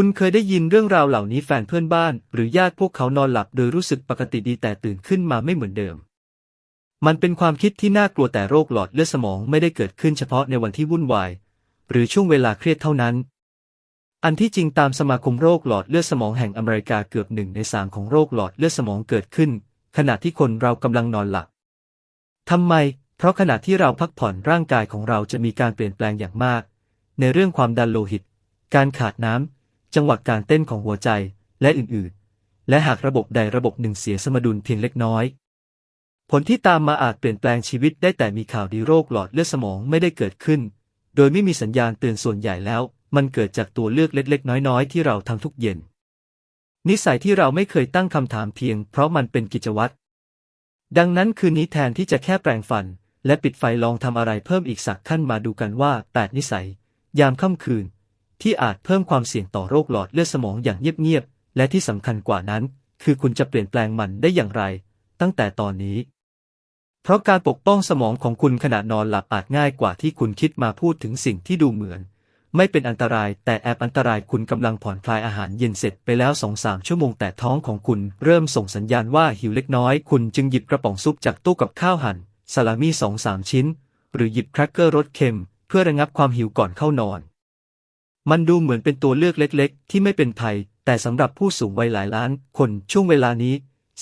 คุณเคยได้ยินเรื่องราวเหล่านี้แฟนเพื่อนบ้าน หรือญาติพวกเขานอนหลับโดยรู้สึกปกติดีแต่ตื่นขึ้นมาไม่เหมือนเดิม มันเป็นความคิดที่น่ากลัวแต่โรคหลอดเลือดสมองไม่ได้เกิดขึ้นเฉพาะในวันที่วุ่นวาย หรือช่วงเวลาเครียดเท่านั้น อันที่จริงตามสมาคมโรคหลอดเลือดสมองแห่งอเมริกาเกือบหนึ่งในสามของโรคหลอดเลือดสมองเกิดขึ้น ขณะที่คนเรากำลังนอนหลับทำไม เพราะขณะที่เราพักผ่อนร่างกายของเราจะมีการเปลี่ยนแปลงอย่างมาก ในเรื่องความดันโลหิต การขาดน้ำ จังหวะการเต้นของหัวใจและอื่นๆ และหากระบบใดระบบหนึ่งเสียสมดุลเพียงเล็กน้อย ผลที่ตามมาอาจเปลี่ยนแปลงชีวิตได้แต่มีข่าวดีโรคหลอดเลือดสมองไม่ได้เกิดขึ้น โดยไม่มีสัญญาณเตือนส่วนใหญ่แล้ว มันเกิดจากตัวเลือกเล็กๆ น้อยๆ ที่เราทำทุกเย็น นิสัยที่เราไม่เคยตั้งคำถามเพียง เพราะมันเป็นกิจวัตรดังนั้นคืนนี้แทนที่จะแค่แปรงฟัน และปิดไฟลองทำอะไรเพิ่มอีกสักขั้นมาดูกันว่า 8 นิสัย ยามค่ำคืน ที่อาจเพิ่มความเสี่ยงต่อโรคหลอดเลือดสมองอย่างเงียบๆ และที่สำคัญกว่านั้น คือคุณจะเปลี่ยนแปลงมันได้อย่างไร ตั้งแต่ตอนนี้ เพราะการปกป้องสมองของคุณขณะนอนหลับอาจง่ายกว่าที่คุณคิดมาพูดถึงสิ่งที่ดูเหมือน ไม่เป็นอันตรายแต่แอบอันตรายคุณกำลังผ่อนคลายอาหารเย็นเสร็จไปแล้วสองสามชั่วโมงแต่ท้องของคุณเริ่มส่งสัญญาณว่าหิวเล็กน้อย คุณจึงหยิบกระป๋องซุปจากตู้กับข้าวหั่นสลามี่สองสามชิ้น หรือหยิบแครกเกอร์รสเค็ม เพื่อระงับความหิวก่อนเข้านอน มันดูเหมือนเป็นตัวเลือกเล็กๆ ที่ไม่เป็นภัย แต่สำหรับผู้สูงวัยหลายล้านคนช่วงเวลานี้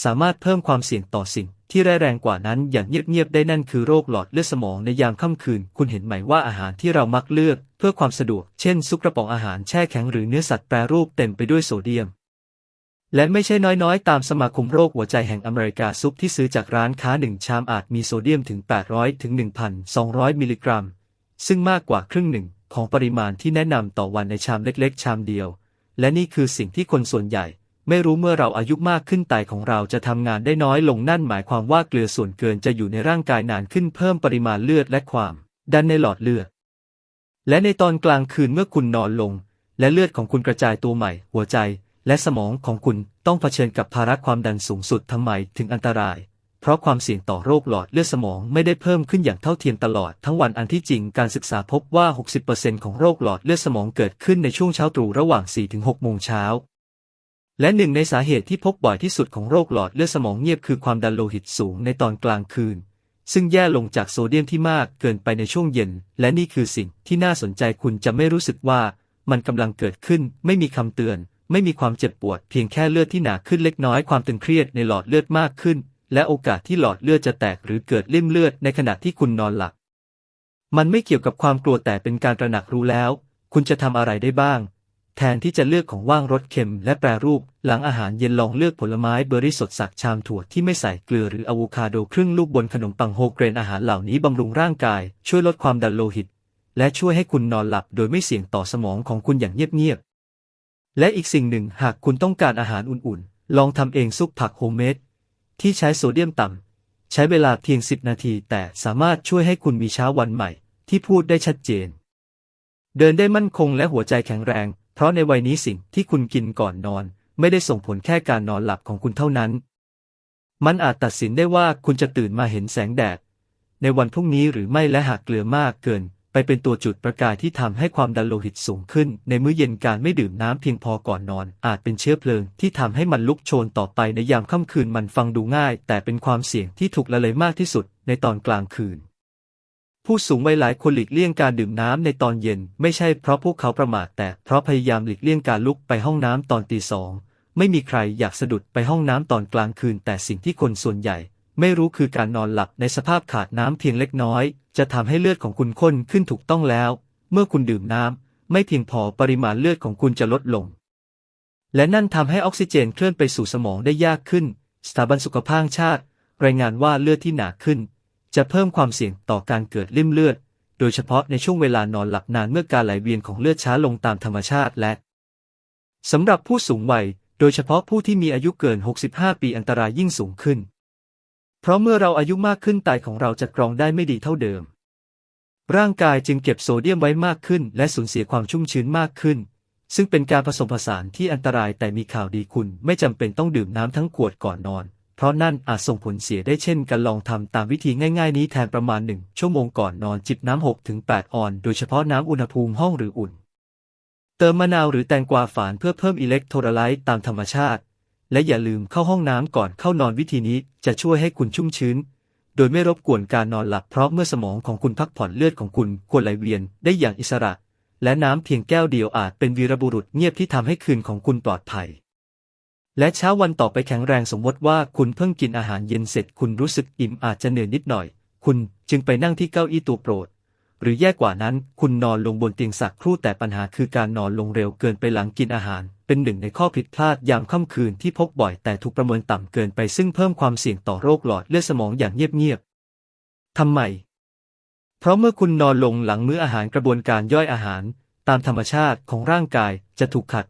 สามารถเพิ่มความเสี่ยงต่อสิ่ง ที่ร้ายแรงกว่านั้นอย่างเงียบๆได้นั่นคือโรคหลอดเลือดสมองในยามค่ำคืน คุณเห็นไหมว่าอาหารที่เรามักเลือก เพื่อความสะดวก เช่น ซุปกระป๋องอาหารแช่แข็งหรือเนื้อสัตว์แปรรูปเต็มไปด้วยโซเดียม และไม่ใช่น้อยๆ ตามสมาคมโรคหัวใจแห่งอเมริกาซุปที่ซื้อจากร้านค้าหนึ่งชามอาจมีโซเดียมถึง 800ถึง1,200 มิลลิกรัม ซึ่งมากกว่าครึ่งหนึ่ง ของปริมาณที่แนะนำต่อวันในชามเล็กๆ ชามเดียว และนี่คือสิ่งที่คนส่วนใหญ่ ไม่รู้เมื่อเราอายุมากขึ้นไตของเราจะทำงานได้น้อยลงนั่นหมายความว่าเกลือส่วนเกินจะอยู่ในร่างกายนานขึ้นเพิ่มปริมาณเลือดและความ ดันในหลอดเลือด และในตอนกลางคืนเมื่อคุณนอนลง และเลือดของคุณกระจายตัวใหม่ หัวใจ และสมองของคุณต้องเผชิญกับภาระความดันสูงสุดทำไมถึงอันตราย ราะความเสี่ยงต่อโรคหลอดเลือดสมองไม่ได้เพิ่มขึ้นอย่างเท่าเทียมตลอดทั้งวันอันที่จริงการศึกษาพบว่า 60%ของโรคหลอดเลือดสมองเกิดขึ้นในช่วงเช้าตรู่ระหว่าง 4-6 โมงเช้า และหนึ่งในสาเหตุที่พบบ่อยที่สุดของโรคหลอดเลือดสมองเงียบคือความดันโลหิตสูงในตอนกลางคืน ซึ่งแย่ลงจากโซเดียมที่มากเกินไปในช่วงเย็น และนี่คือสิ่งที่น่าสนใจคุณจะไม่รู้สึกว่า มันกำลังเกิดขึ้น ไม่มีคำเตือน ไม่มีความเจ็บปวด เพียงแค่เลือดที่หนาขึ้นเล็กน้อยความตึงเครียดในหลอดเลือดมากขึ้น และโอกาสที่หลอดเลือดจะแตกหรือเกิดริ่มเลือดในขณะที่คุณนอนหลับ มันไม่เกี่ยวกับความกลัวแต่เป็นการตระหนักรู้แล้ว คุณจะทำอะไรได้บ้าง แทนที่จะเลือกของว่างรสเค็มและแปรรูป หลังอาหารเย็นลองเลือกผลไม้เบอร์รี่สดสักชามถั่วที่ไม่ใส่เกลือหรืออะโวคาโดครึ่งลูกบนขนมปังโฮเกรนอาหารเหล่านี้บำรุงร่างกาย ช่วยลดความดันโลหิต และช่วยให้คุณนอนหลับโดยไม่เสี่ยงต่อสมองของคุณอย่างเงียบๆและอีกสิ่งหนึ่งหากคุณต้องการอาหารอุ่นๆ ลองทำเองซุปผักโฮมเมด ที่ใช้โซเดียมต่ำ ใช้เวลาเพียง 10 นาที แต่สามารถช่วยให้คุณมีเช้าวันใหม่ ที่พูดได้ชัดเจน เดินได้มั่นคงและหัวใจแข็งแรง เพราะในวัยนี้สิ่งที่คุณกินก่อนนอน ไม่ได้ส่งผลแค่การนอนหลับของคุณเท่านั้น มันอาจตัดสินได้ว่าคุณจะตื่นมาเห็นแสงแดด ในวันพรุ่งนี้หรือไม่และหากเกลือมากเกิน ไปเป็นตัวจุดประกายที่ทำให้ความดันโลหิตสูงขึ้น ในมื้อเย็นการไม่ดื่มน้ำเพียงพอก่อนนอน อาจเป็นเชื้อเพลิงที่ทำให้มันลุกโชนต่อไปในยามค่ำคืนมันฟังดูง่าย แต่เป็นความเสี่ยงที่ถูกละเลยมากที่สุดในตอนกลางคืน ผู้สูงวัยหลายคนหลีกเลี่ยงการดื่มน้ำในตอนเย็น ไม่ใช่เพราะพวกเขาประมาทแต่เพราะพยายามหลีกเลี่ยงการลุกไปห้องน้ำตอนตีสองไม่มีใครอยากสะดุดไปห้องน้ำตอนกลางคืน แต่สิ่งที่คนส่วนใหญ่ ไม่รู้คือการนอนหลับในสภาพขาดน้ำเพียงเล็กน้อย จะทำให้เลือดของคุณข้นขึ้นถูกต้องแล้ว เมื่อคุณดื่มน้ำไม่เพียงพอปริมาณเลือดของคุณจะลดลง และนั่นทำให้ออกซิเจนเคลื่อนไปสู่สมองได้ยากขึ้น สถาบันสุขภาพชาติ รายงานว่าเลือดที่หนาขึ้น จะเพิ่มความเสี่ยงต่อการเกิดริ่มเลือด โดยเฉพาะในช่วงเวลานอนหลับนานเมื่อการไหลเวียนของเลือดช้าลงตามธรรมชาติและสำหรับผู้สูงวัย โดยเฉพาะผู้ที่มีอายุเกิน 65 ปีอันตรายยิ่งสูงขึ้น เพราะเมื่อเราอายุมากขึ้นไตของเราจะกรองได้ไม่ดีเท่าเดิม ร่างกายจึงเก็บโซเดียมไว้มากขึ้น และสูญเสียความชุ่มชื้นมากขึ้น ซึ่งเป็นการผสมผสานที่อันตรายแต่มีข่าวดีคุณไม่จำเป็นต้องดื่มน้ำทั้งขวดก่อนนอน เพราะนั่นอาจส่งผลเสียได้เช่นการลองทำตามวิธีง่าย ๆ นี้แทนประมาณหนึ่งชั่วโมงก่อนนอนจิบน้ำ6ถึง8ออน โดยเฉพาะน้ำอุณหภูมิห้องหรืออุ่นเติมมะนาวหรือแตงกวาฝานเพื่อเพิ่มอิเล็กโทรไลต์ตามธรรมชาติ และอย่าลืมเข้าห้องน้ำก่อนเข้านอนวิธีนี้จะช่วยให้คุณชุ่มชื้น โดยไม่รบกวนการนอนหลับเพราะเมื่อสมองของคุณพักผ่อนเลือดของคุณควรไหลเวียนได้อย่างอิสระ และน้ำเพียงแก้วเดียวอาจเป็นวีรบุรุษเงียบที่ทำให้คืนของคุณปลอดภัย และเช้าวันต่อไปแข็งแรงสมมติว่าคุณเพิ่งกินอาหารเย็นเสร็จคุณรู้สึกอิ่มอาจจะเหนื่อยนิดหน่อย คุณจึงไปนั่งที่เก้าอี้ตัวโปรด หรือแย่กว่านั้น คุณนอนลงบนเตียงสักครู่แต่ปัญหาคือการนอนลงเร็วเกินไปหลังกินอาหาร เป็นหนึ่งในข้อผิดพลาดยามค่ำคืนที่พบบ่อยแต่ถูกประเมินต่ำเกินไปซึ่งเพิ่มความเสี่ยงต่อโรคหลอดเลือดสมองอย่างเงียบๆทำไม เพราะเมื่อคุณนอนลงหลังมื้ออาหารกระบวนการย่อยอาหาร ตามธรรมชาติของร่างกายจะถูกขัด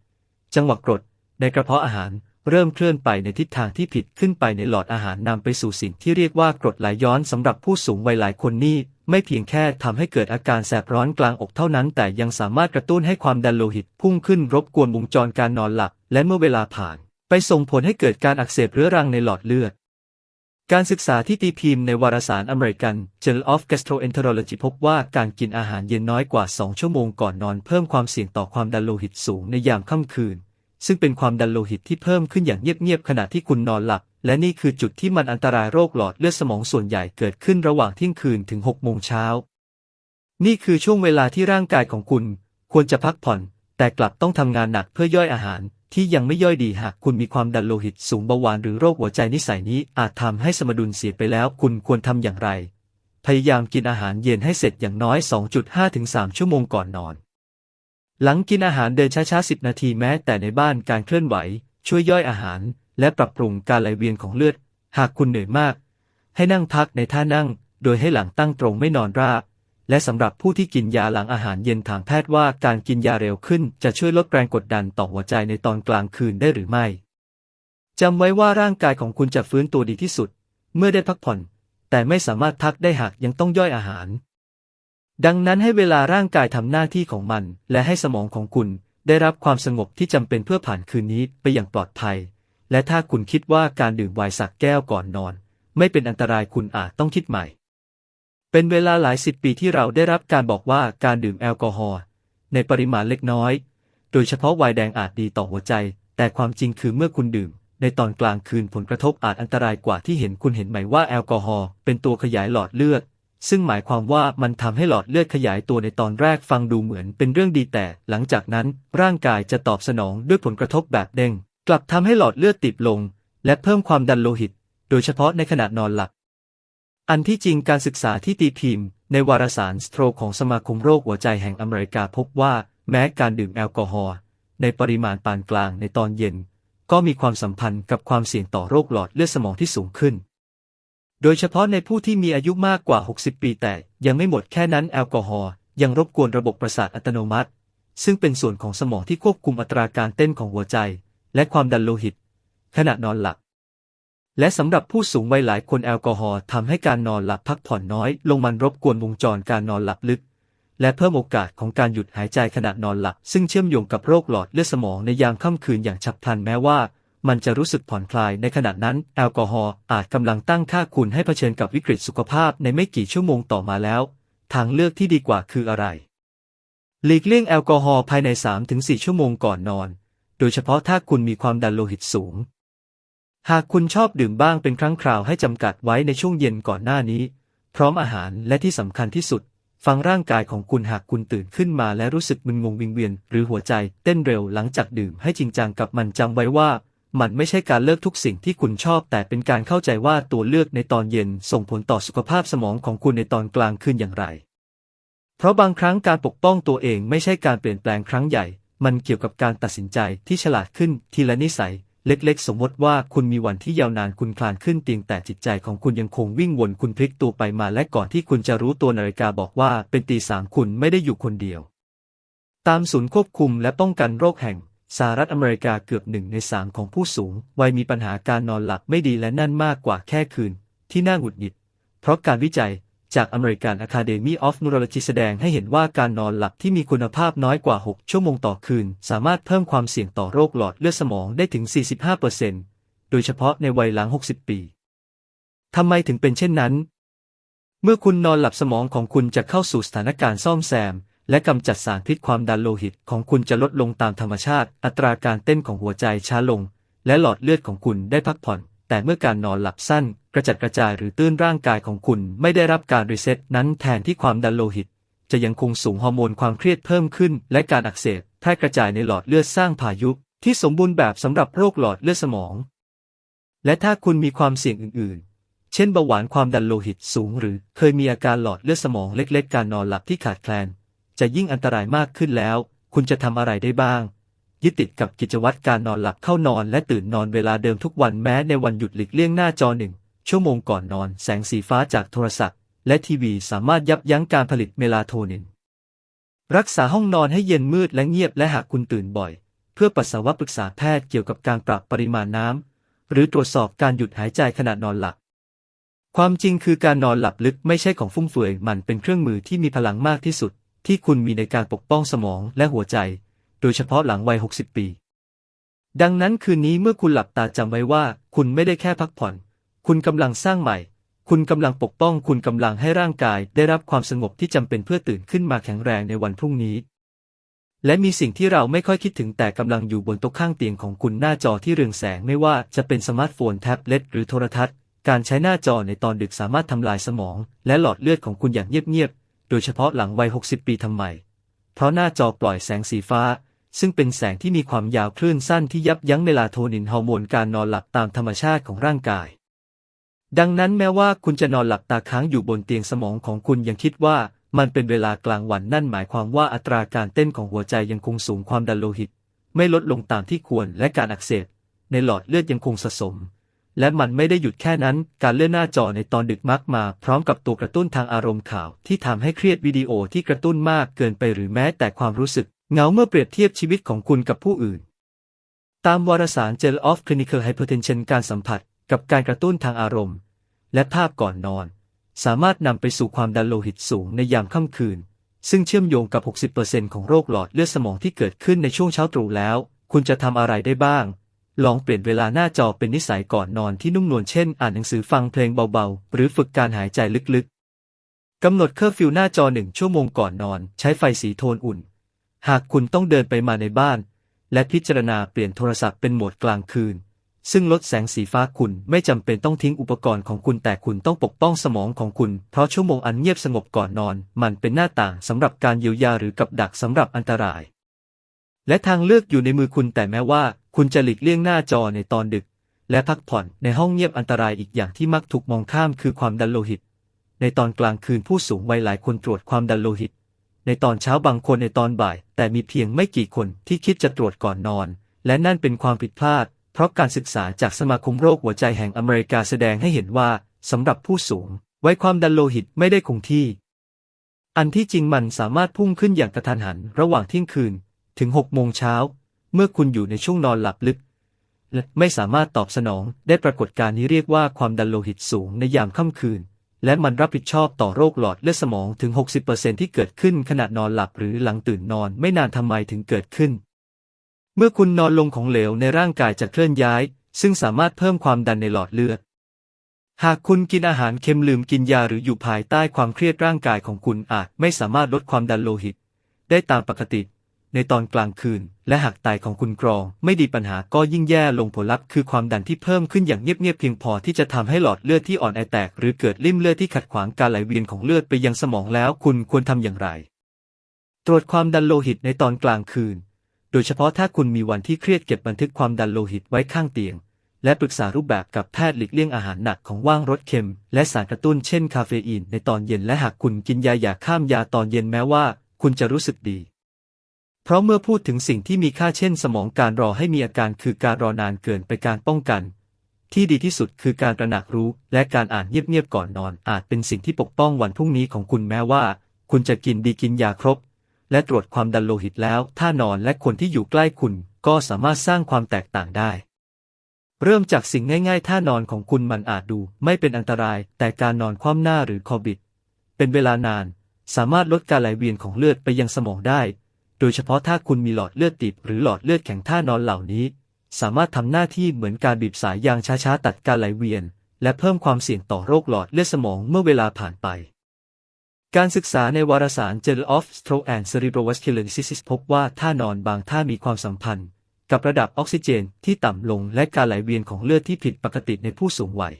จังหวะกรด ในกระเพาะอาหารเริ่มเคลื่อนไปในทิศทางที่ผิดขึ้นไปในหลอดอาหารนำไปสู่สิ่งที่เรียกว่ากรดไหลย้อนสำหรับผู้สูงวัยหลายคนนี่ ไม่เพียงแค่ทำให้เกิดอาการแสบร้อนกลางอกเท่านั้น แต่ยังสามารถกระตุ้นให้ความดันโลหิตพุ่งขึ้นรบกวนวงจรการนอนหลับ และเมื่อเวลาผ่าน ไปส่งผลให้เกิดการอักเสบเรื้อรังในหลอดเลือด การศึกษาที่ตีพิมพ์ในวารสารอเมริกัน Journal of Gastroenterology พบว่าการกินอาหารเย็นน้อยกว่า 2 ชั่วโมงก่อนนอนเพิ่มความเสี่ยงต่อความดันโลหิตสูงในยามค่ำคืน ซึ่งเป็นความดันโลหิตที่เพิ่มขึ้นอย่างเงียบๆขณะที่คุณนอนหลับ และนี่คือจุดที่มันอันตรายโรคหลอดเลือดสมองส่วนใหญ่เกิดขึ้นระหว่างเที่ยงคืนถึง6โมงเช้า นี่คือช่วงเวลาที่ร่างกายของคุณ ควรจะพักผ่อน แต่กลับต้องทำงานหนักเพื่อย่อยอาหาร ที่ยังไม่ย่อยดีหากคุณมีความดันโลหิตสูงเบาหวานหรือโรคหัวใจนิสัยนี้อาจทำให้สมดุลเสียไปแล้ว คุณควรทำอย่างไร พยายามกินอาหารเย็นให้เสร็จอย่างน้อย 2.5-3 ชั่วโมงก่อนนอน หลังกินอาหารเดินช้าๆ10นาทีแม้แต่ในบ้านการเคลื่อนไหว ช่วยย่อยอาหาร และปรับปรุงการไหลเวียนของเลือด หากคุณเหนื่อยมาก ให้นั่งพักในท่านั่ง โดยให้หลังตั้งตรงไม่นอนราบและสำหรับผู้ที่กินยาหลังอาหารเย็นทางแพทย์ว่าการกินยาเร็วขึ้นจะช่วยลดแรงกดดันต่อหัวใจในตอนกลางคืนได้หรือไม่จำไว้ว่าร่างกายของคุณจะฟื้นตัวดีที่สุด เมื่อได้พักผ่อน แต่ไม่สามารถพักได้หากยังต้องย่อยอาหาร ดังนั้นให้เวลาร่างกายทำหน้าที่ของมัน และให้สมองของคุณได้รับความสงบที่จำเป็นเพื่อผ่านคืนนี้ไปอย่างปลอดภัย และถ้าคุณคิดว่าการดื่มไวน์สักแก้วก่อนนอน ไม่เป็นอันตรายคุณอาจต้องคิดใหม่ เป็นเวลาหลายสิบปีที่เราได้รับการบอกว่าการดื่มแอลกอฮอล์ในปริมาณเล็กน้อย โดยเฉพาะไวน์แดงอาจดีต่อหัวใจ แต่ความจริงคือเมื่อคุณดื่ม ในตอนกลางคืนผลกระทบอาจอันตรายกว่าที่เห็นคุณเห็นไหมว่าแอลกอฮอล์เป็นตัวขยายหลอดเลือด ซึ่งหมายความว่ามันทำให้หลอดเลือดขยายตัวในตอนแรกฟังดูเหมือนเป็นเรื่องดีแต่ หลังจากนั้นร่างกายจะตอบสนองด้วยผลกระทบแบบเด้ง กลับทำให้หลอดเลือดติดลง และเพิ่มความดันโลหิต โดยเฉพาะในขณะนอนหลับ อันที่จริงการศึกษาที่ตีพิมพ์ในวารสารสโตรกของสมาคมโรคหัวใจแห่งอเมริกาพบว่า แม้การดื่มแอลกอฮอล์ในปริมาณปานกลางในตอนเย็น ก็มีความสัมพันธ์กับความเสี่ยงต่อโรคหลอดเลือดสมองที่สูงขึ้น โดยเฉพาะในผู้ที่มีอายุมากกว่า 60 ปีแต่ยังไม่หมดแค่นั้นแอลกอฮอล์ยังรบกวนระบบประสาทอัตโนมัติ ซึ่งเป็นส่วนของสมองที่ควบคุมอัตราการเต้นของหัวใจ และความดันโลหิต ขณะนอนหลับ และสำหรับผู้สูงวัยหลายคนแอลกอฮอล์ทำให้การนอนหลับพักผ่อนน้อย ลงมันรบกวนวงจรการนอนหลับลึก และเพิ่มโอกาสของการหยุดหายใจขณะนอนหลับ ซึ่งเชื่อมโยงกับโรคหลอดเลือดสมองในยามค่ำคืนอย่างฉับพลันแม้ว่า มันจะรู้สึกผ่อนคลายในขณะนั้น แอลกอฮอล์อาจกำลังตั้งค่าคุณให้เผชิญกับวิกฤตสุขภาพในไม่กี่ชั่วโมงต่อมาแล้ว ทางเลือกที่ดีกว่าคืออะไร หลีกเลี่ยงแอลกอฮอล์ภายใน 3-4 ชั่วโมงก่อนนอน โดยเฉพาะถ้าคุณมีความดันโลหิตสูง หากคุณชอบดื่มบ้างเป็นครั้งคราวให้จำกัดไว้ในช่วงเย็นก่อนหน้านี้ พร้อมอาหารและที่สำคัญที่สุด ฟังร่างกายของคุณหากคุณตื่นขึ้นมาและรู้สึกมึนงงวิงเวียน หรือหัวใจเต้นเร็วหลังจากดื่มให้จริงจังกับมันจำไว้ว่า มันไม่ใช่การเลิกทุกสิ่งที่คุณชอบ แต่เป็นการเข้าใจว่าตัวเลือกในตอนเย็นส่งผลต่อสุขภาพสมองของคุณในตอนกลางคืนอย่างไร เพราะบางครั้งการปกป้องตัวเองไม่ใช่การเปลี่ยนแปลงครั้งใหญ่ มันเกี่ยวกับการตัดสินใจที่ฉลาดขึ้นทีละนิสัย เล็กๆ สมมติว่าคุณมีวันที่ยาวนานคุณคลานขึ้นเตียงแต่จิตใจของคุณยังคงวิ่งวนคุณพลิกตัวไปมาและก่อนที่คุณจะรู้ตัวนาฬิกาบอกว่าเป็นตีสามคุณไม่ได้อยู่คนเดียว ตามศูนย์ควบคุมและป้องกันโรคแห่ง สหรัฐอเมริกาเกือบหนึ่งในสามของผู้สูงวัยมีปัญหาการนอนหลับไม่ดีและนั่นมากกว่าแค่คืน ที่น่าหงุดหงิด เพราะการวิจัยจาก American Academy of Neurology แสดงให้เห็นว่าการนอนหลับที่มีคุณภาพน้อยกว่า 6 ชั่วโมงต่อคืน สามารถเพิ่มความเสี่ยงต่อโรคหลอดเลือดสมองได้ถึง 45%โดยเฉพาะในวัยหลัง 60 ปี ทำไมถึงเป็นเช่นนั้น เมื่อคุณนอนหลับสมองของคุณจะเข้าสู่สถานการณ์ซ่อมแซม และกำจัดสารพิษความดันโลหิตของคุณจะลดลงตามธรรมชาติ อัตราการเต้นของหัวใจช้าลง และหลอดเลือดของคุณได้พักผ่อน แต่เมื่อการนอนหลับสั้น กระจัดกระจายหรือตื้นร่างกายของคุณไม่ได้รับการรีเซ็ตนั้นแทนที่ความดันโลหิต จะยังคงสูงฮอร์โมนความเครียดเพิ่มขึ้น และการอักเสบแพร่กระจายในหลอดเลือดสร้างพายุที่สมบูรณ์แบบสำหรับโรคหลอดเลือดสมอง และถ้าคุณมีความเสี่ยงอื่น ๆ เช่นเบาหวานความดันโลหิตสูง หรือเคยมีอาการหลอดเลือดสมองเล็ก ๆ การนอนหลับที่ขาดแคลน จะยิ่งอันตรายมากขึ้นแล้ว คุณจะทำอะไรได้บ้าง ยึดติดกับกิจวัตรการนอนหลับเข้านอนและตื่นนอนเวลาเดิมทุกวันแม้ในวันหยุดหลีกเลี่ยงหน้าจอหนึ่งชั่วโมงก่อนนอนแสงสีฟ้าจากโทรศัพท์ และทีวีสามารถยับยั้งการผลิตเมลาโทนิน รักษาห้องนอนให้เย็นมืดและเงียบและหากคุณตื่นบ่อย เพื่อปัสสาวะปรึกษาแพทย์เกี่ยวกับการปรับปริมาณน้ำหรือตรวจสอบการหยุดหายใจขณะนอนหลับความจริงคือการนอนหลับลึกไม่ใช่ของฟุ่มเฟือยมันเป็นเครื่องมือที่มีพลังมากที่สุด ที่คุณมีในการปกป้องสมองและหัวใจ โดยเฉพาะหลังวัย 60 ปี ดังนั้นคืนนี้เมื่อคุณหลับตาจำไว้ว่า คุณไม่ได้แค่พักผ่อน คุณกำลังสร้างใหม่ คุณกำลังปกป้อง คุณกำลังให้ร่างกายได้รับความสงบที่จำเป็นเพื่อตื่นขึ้นมาแข็งแรงในวันพรุ่งนี้ และมีสิ่งที่เราไม่ค่อยคิดถึงแต่กำลังอยู่บนโต๊ะข้างเตียงของคุณหน้าจอที่เรืองแสงไม่ว่าจะเป็นสมาร์ทโฟนแท็บเล็ตหรือโทรทัศน์ การใช้หน้าจอในตอนดึกสามารถทำลายสมอง และหลอดเลือดของคุณอย่างเงียบๆ โดยเฉพาะหลังวัย 60 ปีทำไม เพราะหน้าจอปล่อยแสงสีฟ้า ซึ่งเป็นแสงที่มีความยาวคลื่นสั้นที่ยับยั้งเมลาโทนินฮอร์โมนการนอนหลับตามธรรมชาติของร่างกาย ดังนั้นแม้ว่าคุณจะนอนหลับตาค้างอยู่บนเตียงสมองของคุณยังคิดว่ามันเป็นเวลากลางวันนั่นหมายความว่าอัตราการเต้นของหัวใจยังคงสูงความดันโลหิต ไม่ลดลงตามที่ควรและการอักเสบในหลอดเลือดยังคงสะสม และมันไม่ได้หยุดแค่นั้น การเลื่อนหน้าจอในตอนดึกมักมา พร้อมกับตัวกระตุ้นทางอารมณ์ข่าว ที่ทำให้เครียดวิดีโอที่กระตุ้นมากเกินไปหรือแม้แต่ความรู้สึกเหงาเมื่อเปรียบเทียบชีวิตของคุณกับผู้อื่น ตามวารสาร Journal of Clinical Hypertension การสัมผัสกับการกระตุ้นทางอารมณ์ และภาพก่อนนอน สามารถนำไปสู่ความดันโลหิตสูงในยามค่ำคืน ซึ่งเชื่อมโยงกับ 60%ของโรคหลอดเลือดสมองที่เกิดขึ้นในช่วงเช้าตรู่แล้ว คุณจะทำอะไรได้บ้าง ลองเปลี่ยนเวลาหน้าจอเป็นนิสัยก่อนนอนที่นุ่มนวลเช่น อ่านหนังสือฟังเพลงเบาๆ หรือฝึกการหายใจลึกๆ กำหนดเคอร์ฟิวหน้าจอหนึ่งชั่วโมงก่อนนอน ใช้ไฟสีโทนอุ่น หากคุณต้องเดินไปมาในบ้าน และพิจารณาเปลี่ยนโทรศัพท์เป็นโหมดกลางคืน ซึ่งลดแสงสีฟ้าคุณไม่จำเป็นต้องทิ้งอุปกรณ์ของคุณแต่คุณต้องปกป้องสมองของคุณ เพราะชั่วโมงอันเงียบสงบก่อนนอน มันเป็นหน้าต่างสำหรับการเยียวยาหรือกับดักสำหรับอันตราย และทางเลือกอยู่ในมือคุณแต่แม้ว่า คุณจะหลีกเลี่ยงหน้าจอในตอนดึก และพักผ่อนในห้องเงียบอันตรายอีกอย่างที่มักถูกมองข้ามคือความดันโลหิต ในตอนกลางคืนผู้สูงวัยหลายคนตรวจความดันโลหิต ในตอนเช้าบางคนในตอนบ่าย แต่มีเพียงไม่กี่คนที่คิดจะตรวจก่อนนอน และนั่นเป็นความผิดพลาด เพราะการศึกษาจากสมาคมโรคหัวใจแห่งอเมริกาแสดงให้เห็นว่าสำหรับผู้สูงวัยความดันโลหิตไม่ได้คงที่ อันที่จริงมันสามารถพุ่งขึ้นอย่างกระทันหันระหว่างเที่ยงคืนถึง6โมงเช้า เมื่อคุณอยู่ในช่วงนอนหลับลึก และไม่สามารถตอบสนองได้ปรากฏการณ์นี้เรียกว่าความดันโลหิตสูงในยามค่ำคืน และมันรับผิดชอบต่อโรคหลอดเลือดสมองถึง 60%ที่เกิดขึ้นขณะนอนหลับหรือหลังตื่นนอนไม่นานทำไมถึงเกิดขึ้น เมื่อคุณนอนลงของเหลวในร่างกายจะเคลื่อนย้าย ซึ่งสามารถเพิ่มความดันในหลอดเลือดหากคุณกินอาหารเค็มลืมกินยาหรืออยู่ภายใต้ความเครียดร่างกายของคุณอาจไม่สามารถลดความดันโลหิต ได้ตามปกติ ในตอนกลางคืน และหากไตของคุณกรอง ไม่ดีปัญหาก็ยิ่งแย่ลงผลลัพธ์คือความดันที่เพิ่มขึ้นอย่างเงียบๆเพียงพอที่จะทำให้หลอดเลือดที่อ่อนแอแตก หรือเกิดริ่มเลือดที่ขัดขวางการไหลเวียนของเลือดไปยังสมองแล้ว คุณควรทำอย่างไร ตรวจความดันโลหิตในตอนกลางคืน โดยเฉพาะถ้าคุณมีวันที่เครียดเก็บบันทึกความดันโลหิตไว้ข้างเตียงและปรึกษารูปแบบกับแพทย์หลีกเลี่ยงอาหารหนักของว่างรสเค็ม และสารกระตุ้นเช่นคาเฟอีนในตอนเย็นและหากคุณกินยาอย่าข้ามยาตอนเย็นแม้ว่า คุณจะรู้สึกดี เพราะเมื่อพูดถึงสิ่งที่มีค่าเช่นสมองการรอให้มีอาการคือการรอนานเกินไปการป้องกัน ที่ดีที่สุดคือการตระหนักรู้และการอ่านเงียบๆก่อนนอน อาจเป็นสิ่งที่ปกป้องวันพรุ่งนี้ของคุณแม้ว่า คุณจะกินดีกินยาครบ และตรวจความดันโลหิตแล้วท่านอนและคนที่อยู่ใกล้คุณก็สามารถสร้างความแตกต่างได้ เริ่มจากสิ่งง่ายๆท่านอนของคุณมันอาจดูไม่เป็นอันตราย แต่การนอนคว่ำหน้าหรือคอบิด เป็นเวลานาน สามารถลดการไหลเวียนของเลือดไปยังสมองได้ โดยเฉพาะถ้าคุณมีหลอดเลือดติดหรือหลอดเลือดแข็งท่านอนเหล่านี้ สามารถทำหน้าที่เหมือนการบีบสายยางช้าๆตัดการไหลเวียน และเพิ่มความเสี่ยงต่อโรคหลอดเลือดสมองเมื่อเวลาผ่านไป การศึกษาในวารสาร Journal of Stroke and Cerebrovascular Diseases พบว่าท่านอนบางท่ามีความสัมพันธ์ กับระดับออกซิเจนที่ต่ำลงและการไหลเวียนของเลือดที่ผิดปกติในผู้สูงวัย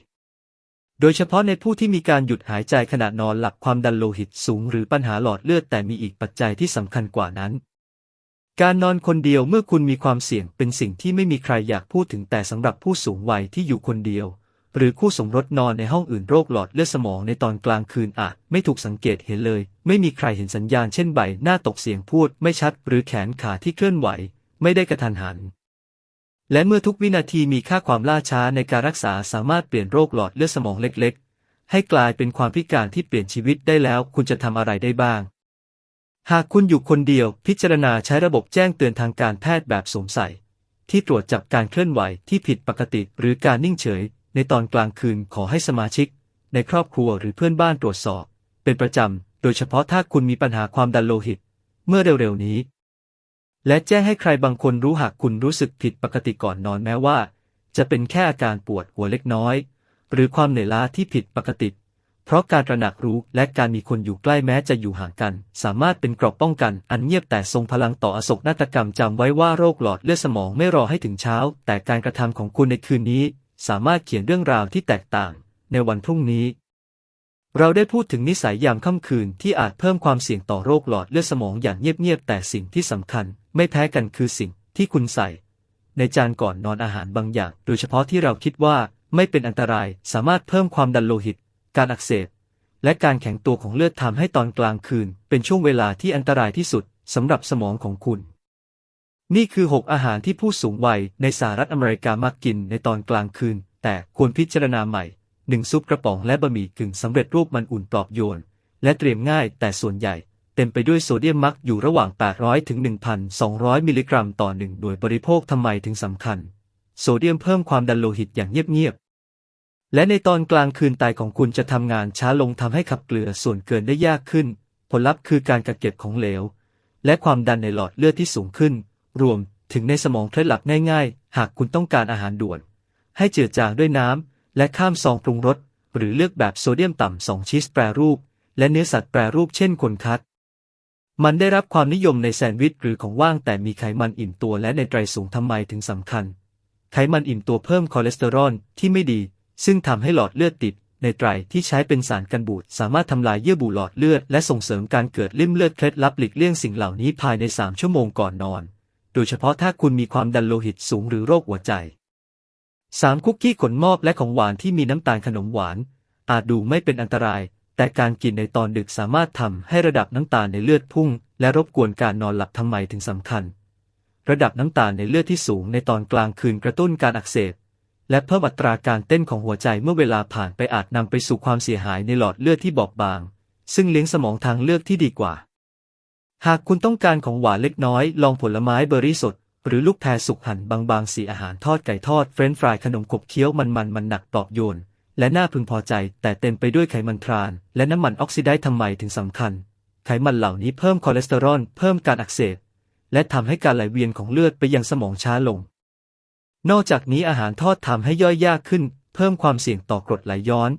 โดยเฉพาะในผู้ที่มีการหยุดหายใจขณะนอนหลับความดันโลหิตสูงหรือปัญหาหลอดเลือดแต่มีอีกปัจจัยที่สำคัญกว่านั้น การนอนคนเดียวเมื่อคุณมีความเสี่ยงเป็นสิ่งที่ไม่มีใครอยากพูดถึงแต่สำหรับผู้สูงวัยที่อยู่คนเดียว หรือคู่สมรสนอนในห้องอื่นโรคหลอดเลือดสมองในตอนกลางคืนอาจไม่ถูกสังเกตเห็นเลย ไม่มีใครเห็นสัญญาณเช่นใบหน้าตกเสียงพูดไม่ชัด หรือแขนขาที่เคลื่อนไหว ไม่ได้กระทันหัน และเมื่อทุกวินาทีมีค่าความล่าช้าในการรักษาสามารถเปลี่ยนโรคหลอดเลือดสมองเล็กๆ ให้กลายเป็นความพิการที่เปลี่ยนชีวิตได้แล้วคุณจะทำอะไรได้บ้าง หากคุณอยู่คนเดียวพิจารณาใช้ระบบแจ้งเตือนทางการแพทย์แบบสวมใส่ ที่ตรวจจับการเคลื่อนไหวที่ผิดปกติหรือการนิ่งเฉย ในตอนกลางคืนขอให้สมาชิก ในครอบครัวหรือเพื่อนบ้านตรวจสอบ เป็นประจำ โดยเฉพาะถ้าคุณมีปัญหาความดันโลหิต เมื่อเร็วๆนี้ และแจ้งให้ใครบางคนรู้หากคุณรู้สึกผิดปกติก่อนนอนแม้ว่า จะเป็นแค่อาการปวดหัวเล็กน้อย หรือความเหนื่อยล้าที่ผิดปกติ เพราะการตระหนักรู้และการมีคนอยู่ใกล้แม้จะอยู่ห่างกัน สามารถเป็นเกราะป้องกัน อันเงียบแต่ทรงพลังต่ออโศกนาฏกรรมจำไว้ว่าโรคหลอดเลือดสมองไม่รอให้ถึงเช้า แต่การกระทำของคุณในคืนนี้ สามารถเขียนเรื่องราวที่แตกต่าง ในวันพรุ่งนี้ เราได้พูดถึงนิสัยยามค่ำคืนที่อาจเพิ่มความเสี่ยงต่อโรคหลอดเลือดสมองอย่างเงียบๆ แต่สิ่งที่สำคัญไม่แพ้กันคือสิ่งที่คุณใส่ ในจานก่อนนอนอาหารบางอย่าง โดยเฉพาะที่เราคิดว่าไม่เป็นอันตราย สามารถเพิ่มความดันโลหิต การอักเสบ และการแข็งตัวของเลือดทำให้ตอนกลางคืน เป็นช่วงเวลาที่อันตรายที่สุดสำหรับสมองของคุณ นี่คือ 6 อาหารที่ผู้สูงวัยในสหรัฐอเมริกามักกินในตอนกลางคืน แต่ควรพิจารณาใหม่ 1 ซุปกระป๋องและบะหมี่กึ่งสำเร็จรูปมันอุ่นปลอบโยน และเตรียมง่ายแต่ส่วนใหญ่ เต็มไปด้วยโซเดียมมักอยู่ระหว่าง 800 ถึง 1,200 มิลลิกรัมต่อหนึ่งหน่วยบริโภคทำไมถึงสำคัญ โซเดียมเพิ่มความดันโลหิตอย่างเงียบๆ และในตอนกลางคืนไตของคุณจะทำงานช้าลงทำให้ขับเกลือส่วนเกินได้ยากขึ้น ผลลัพธ์คือการกักเก็บของเหลว และความดันในหลอดเลือดที่สูงขึ้น รวมถึงในสมองเคล็ดลับง่าย ๆ หากคุณต้องการอาหารด่วน ให้เจือจางด้วยน้ำ และข้ามซองปรุงรสหรือเลือกแบบโซเดียมต่ำสองชีสแปรรูป และเนื้อสัตว์แปรรูปเช่นคนคัด มันได้รับความนิยมในแซนด์วิชหรือของว่างแต่มีไขมันอิ่มตัวและในไตรสูงทำไมถึงสำคัญ ไขมันอิ่มตัวเพิ่มคอเลสเตอรอลที่ไม่ดี ซึ่งทำให้หลอดเลือดติด ในไตรที่ใช้เป็นสารกันบูดสามารถทำลายเยื่อบุหลอดเลือดและส่งเสริมการเกิดลิ่มเลือดเคล็ดลับหลีกเลี่ยงสิ่งเหล่านี้ภายใน 3 ชั่วโมงก่อนนอน โดยเฉพาะถ้าคุณมีความดันโลหิตสูงหรือโรคหัวใจ 3. คุกกี้ขนมอบและของหวานที่มีน้ำตาลขนมหวาน อาจดูไม่เป็นอันตราย แต่การกินในตอนดึกสามารถทำให้ระดับน้ำตาลในเลือดพุ่ง และรบกวนการนอนหลับทำไมถึงสำคัญ ระดับน้ำตาลในเลือดที่สูงในตอนกลางคืนกระตุ้นการอักเสบและเพิ่มอัตราการเต้นของหัวใจเมื่อเวลาผ่านไปอาจนำไปสู่ความเสียหายในหลอดเลือดที่บอบบาง ซึ่งเลี้ยงสมองทางเลือกที่ดีกว่า หากคุณต้องการของหวานเล็กน้อย ลองผลไม้เบอร์รี่สด หรือลูกแพรสุกหั่นบางๆสีอาหารทอดไก่ทอดเฟรนฟรายขนมขบเคี้ยวมันมันมันหนักปลอบโยน และน่าพึงพอใจ แต่เต็มไปด้วยไขมันทราน และน้ำมันออกซิไดซ์ทำไมถึงสำคัญ ไขมันเหล่านี้เพิ่มคอเลสเตอรอลเพิ่มการอักเสบและทำให้การไหลเวียนของเลือดไปยังสมองช้าลง นอกจากนี้อาหารทอดทำให้ย่อยยากขึ้น เพิ่มความเสี่ยงต่อกรดไหลย้อน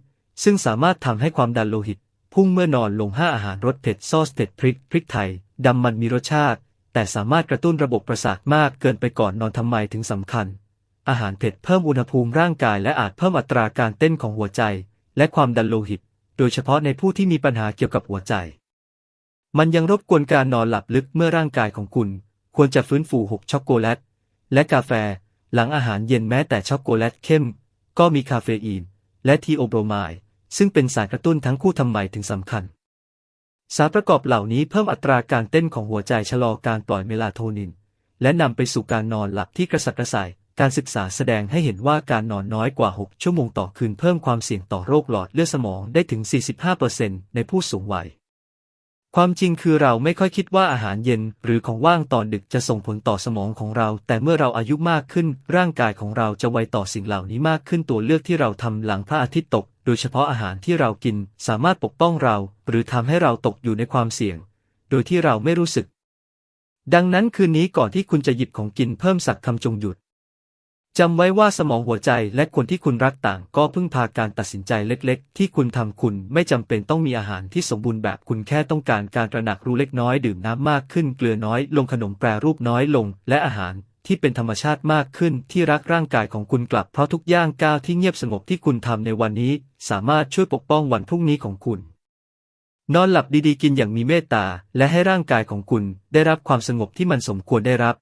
ซึ่งสามารถทำให้ความดันโลหิต พุ่งเมื่อนอนลงห้าอาหารรสเผ็ดซอสเผ็ดพริกพริกไทยดำมันมีรสชาติ แต่สามารถกระตุ้นระบบประสาทมากเกินไปก่อนนอนทำไมถึงสำคัญ อาหารเผ็ดเพิ่มอุณหภูมิร่างกายและอาจเพิ่มอัตราการเต้นของหัวใจ และความดันโลหิต โดยเฉพาะในผู้ที่มีปัญหาเกี่ยวกับหัวใจ มันยังรบกวนการนอนหลับลึกเมื่อร่างกายของคุณ ควรจะฟื้นฟูหกช็อกโกแลต และกาแฟ หลังอาหารเย็นแม้แต่ช็อกโกแลตเข้ม ก็มีคาเฟอีน และทีโอโบรไมด์ซึ่งเป็นสารกระตุ้นทั้งคู่ทำไมถึงสำคัญ สารประกอบเหล่านี้เพิ่มอัตราการเต้นของหัวใจชะลอการปล่อยเมลาโทนิน และนำไปสู่การนอนหลับที่กระสับกระส่าย การศึกษาแสดงให้เห็นว่าการนอนน้อยกว่า 6 ชั่วโมงต่อคืนเพิ่มความเสี่ยงต่อโรคหลอดเลือดสมองได้ถึง 45%ในผู้สูงวัย ความจริงคือเราไม่ค่อยคิดว่าอาหารเย็นหรือของว่างตอนดึกจะส่งผลต่อสมองของเรา แต่เมื่อเราอายุมากขึ้น ร่างกายของเราจะไวต่อสิ่งเหล่านี้มากขึ้นตัวเลือกที่เราทำหลังพระอาทิตย์ตก โดยเฉพาะอาหารที่เรากิน สามารถปกป้องเรา หรือทำให้เราตกอยู่ในความเสี่ยง โดยที่เราไม่รู้สึก ดังนั้นคืนนี้ก่อนที่คุณจะหยิบของกินเพิ่มสักคำจงหยุด จำไว้ว่าสมองหัวใจและคนที่คุณรักต่างก็พึ่งพาการตัดสินใจเล็ก ๆ ที่คุณทำคุณไม่จำเป็นต้องมีอาหารที่สมบูรณ์แบบคุณแค่ต้องการการตระหนักรู้เล็กน้อยดื่มน้ำมากขึ้นเกลือน้อยลงขนมแปรรูปน้อยลง และอาหารที่เป็นธรรมชาติมากขึ้นที่รักร่างกายของคุณกลับเพราะทุกย่างก้าวที่เงียบสงบที่คุณทำในวันนี้ สามารถช่วยปกป้องวันพรุ่งนี้ของคุณ นอนหลับดีๆ กินอย่างมีเมตตาและให้ร่างกายของคุณได้รับความสงบที่มันสมควรได้รับ